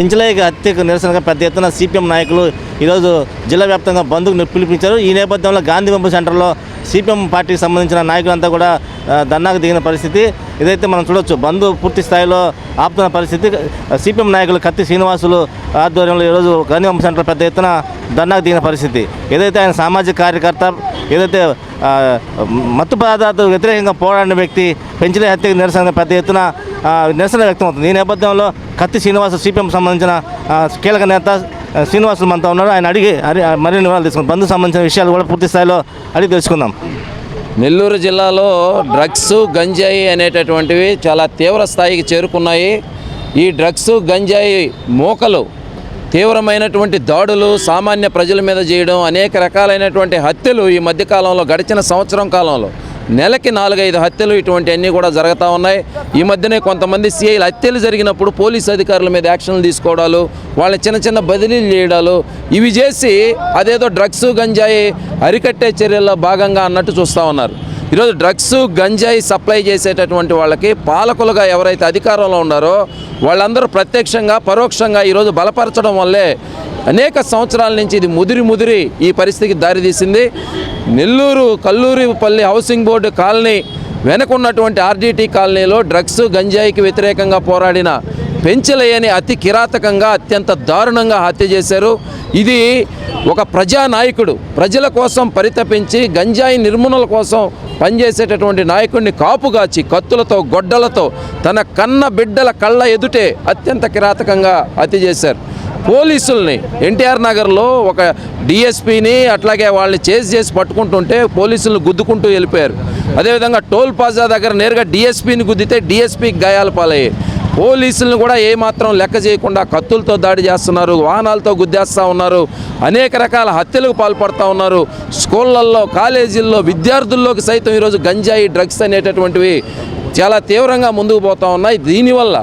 పెంచలేక హత్యకు నిరసనగా పెద్ద ఎత్తున సిపిఎం నాయకులు ఈరోజు జిల్లా వ్యాప్తంగా బంద్కు పిలిపించారు. ఈ నేపథ్యంలో గాంధీ పంపు సెంటర్లో సిపిఎం పార్టీకి సంబంధించిన నాయకులంతా కూడా దన్నాకు ధర్నాకు దిగిన పరిస్థితి ఇదైతే మనం చూడొచ్చు. బంద్ పూర్తి స్థాయిలో ఆపుతున్న పరిస్థితి. సిపిఎం నాయకులు కత్తి శ్రీనివాసులు ఆధ్వర్యంలో ఈరోజు గాంధీ పంపు సెంటర్ పెద్ద ఎత్తున ధర్నాకు దిగిన పరిస్థితి. ఏదైతే ఆయన సామాజిక కార్యకర్త ఏదైతే మత్తు పదార్థాలకు వ్యతిరేకంగా పోరాడిన వ్యక్తి పెంచలే హత్యకు నిరసన పెద్ద ఎత్తున నిరసన వ్యక్తమవుతుంది. ఈ నేపథ్యంలో కత్తి శ్రీనివాస సిపిఎం సంబంధించిన కీలక నేత శ్రీనివాసులు మనతో ఉన్నారు. ఆయన అడిగి మరిన్ని వివరాలు తీసుకున్నాం బంధు సంబంధించిన విషయాలు కూడా పూర్తి స్థాయిలో అడిగి తెలుసుకుందాం. నెల్లూరు జిల్లాలో డ్రగ్స్ గంజాయి అనేటటువంటివి చాలా తీవ్ర స్థాయికి చేరుకున్నాయి. ఈ డ్రగ్స్ గంజాయి మూకలు తీవ్రమైనటువంటి దాడులు సామాన్య ప్రజల మీద చేయడం అనేక రకాలైనటువంటి హత్యలు ఈ మధ్యకాలంలో గడిచిన సంవత్సరం కాలంలో నెలకి నాలుగైదు హత్యలు ఇటువంటి అన్నీ కూడా జరుగుతూ ఉన్నాయి. ఈ మధ్యనే కొంతమంది సిఐలు హత్యలు జరిగినప్పుడు పోలీస్ అధికారుల మీద యాక్షన్లు తీసుకోవడాలు వాళ్ళని చిన్న చిన్న బదిలీలు చేయడాలు ఇవి చేసి అదేదో డ్రగ్స్ గంజాయి అరికట్టే చర్యల్లో భాగంగా అన్నట్టు చూస్తూ ఉన్నారు. ఈరోజు డ్రగ్స్ గంజాయి సప్లై చేసేటటువంటి వాళ్ళకి పాలకులుగా ఎవరైతే అధికారంలో ఉన్నారో వాళ్ళందరూ ప్రత్యక్షంగా పరోక్షంగా ఈరోజు బలపరచడం వల్లే అనేక సంవత్సరాల నుంచి ఇది ముదిరి ముదిరి ఈ పరిస్థితికి దారితీసింది. Nellore Kalluripalli housing board colony వెనకున్నటువంటి RDT కాలనీలో డ్రగ్స్ గంజాయికి వ్యతిరేకంగా పోరాడిన పెంచలేయని అతి కిరాతకంగా అత్యంత దారుణంగా హత్య చేశారు. ఇది ఒక ప్రజానాయకుడు ప్రజల కోసం పరితపించి గంజాయి నిర్మూలన కోసం పనిచేసేటటువంటి నాయకుడిని కాపుగాచి కత్తులతో గొడ్డలతో తన కన్న బిడ్డల కళ్ళ ఎదుటే అత్యంత కిరాతకంగా హత్య చేశారు పోలీసుల్ని ఎన్టీఆర్ నగర్లో ఒక డిఎస్పీని అట్లాగే వాళ్ళని చేసి చేసి పట్టుకుంటుంటే పోలీసులను గుద్దుకుంటూ వెళ్ళిపోయారు. అదేవిధంగా టోల్ ప్లాజా దగ్గర నేరుగా డిఎస్పీని గుద్దితే డిఎస్పీకి గాయాల పాలయ్యాయి. పోలీసులను కూడా ఏమాత్రం లెక్క చేయకుండా కత్తులతో దాడి చేస్తున్నారు వాహనాలతో గుద్దేస్తూ ఉన్నారు అనేక రకాల హత్యలకు పాల్పడుతూ ఉన్నారు. స్కూళ్ళల్లో కాలేజీల్లో విద్యార్థుల్లోకి సైతం ఈరోజు గంజాయి డ్రగ్స్ అనేటటువంటివి చాలా తీవ్రంగా ముందుకు పోతూ ఉన్నాయి. దీనివల్ల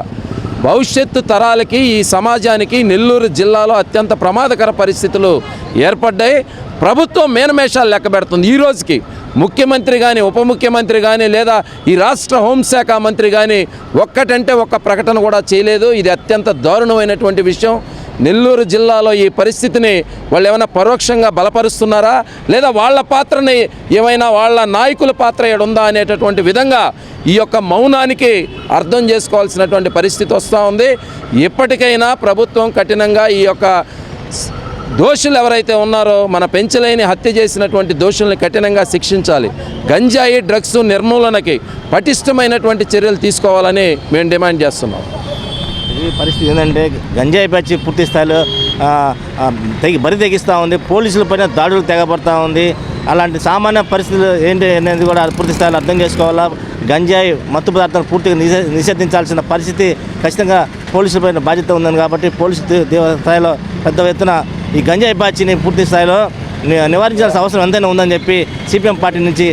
భవిష్యత్తు తరాలకి ఈ సమాజానికి నెల్లూరు జిల్లాలో అత్యంత ప్రమాదకర పరిస్థితులు ఏర్పడ్డాయి. ప్రభుత్వం మేనమేషాలు లెక్క పెడుతుంది. ఈ రోజుకి ముఖ్యమంత్రి కానీ ఉప ముఖ్యమంత్రి కానీ లేదా ఈ రాష్ట్ర హోంశాఖ మంత్రి కానీ ఒక్కటంటే ఒక్క ప్రకటన కూడా చేయలేదు. ఇది అత్యంత దారుణమైనటువంటి విషయం. నెల్లూరు జిల్లాలో ఈ పరిస్థితిని వాళ్ళు ఏమైనా పరోక్షంగా బలపరుస్తున్నారా? లేదా వాళ్ళ పాత్రని ఏమైనా వాళ్ళ నాయకుల పాత్ర ఏడు ఉందా అనేటటువంటి విధంగా ఈ యొక్క మౌనానికి అర్థం చేసుకోవాల్సినటువంటి పరిస్థితి వస్తూ ఉంది. ఇప్పటికైనా ప్రభుత్వం కఠినంగా ఈ యొక్క దోషులు ఎవరైతే ఉన్నారో మన పెంచలేని హత్య చేసినటువంటి దోషుల్ని కఠినంగా శిక్షించాలి. గంజాయి డ్రగ్స్ నిర్మూలనకి పటిష్టమైనటువంటి చర్యలు తీసుకోవాలని మేము డిమాండ్ చేస్తున్నాం. ఈ పరిస్థితి ఏంటంటే గంజాయి పచ్చి పూర్తి స్థాయిలో తెగి బరి తెగిస్తూ ఉంది పోలీసుల పైన దాడులు తెగబడతా ఉంది. అలాంటి సామాన్య పరిస్థితులు ఏంటి అనేది కూడా పూర్తి స్థాయిలో అర్థం చేసుకోవాలా? గంజాయి మత్తు పదార్థాలు పూర్తిగా నిషేధించాల్సిన పరిస్థితి ఖచ్చితంగా పోలీసుల పైన బాధ్యత ఉందని కాబట్టి పోలీసు స్థాయిలో పెద్ద ఎత్తున ఈ గంజాయి బాచిని పూర్తి స్థాయిలో ని- నివారించాల్సిన అవసరం ఎంతైనా ఉందని చెప్పి సిపిఎం పార్టీ నుంచి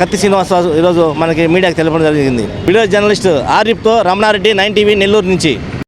కత్తి శ్రీనివాసరాజు ఈరోజు మనకి మీడియాకు తెలపడం జరిగింది. వీడియో జర్నలిస్ట్ ఆరిఫ్తో రమణారెడ్డి నైన్ టీవీ నెల్లూరు నుంచి.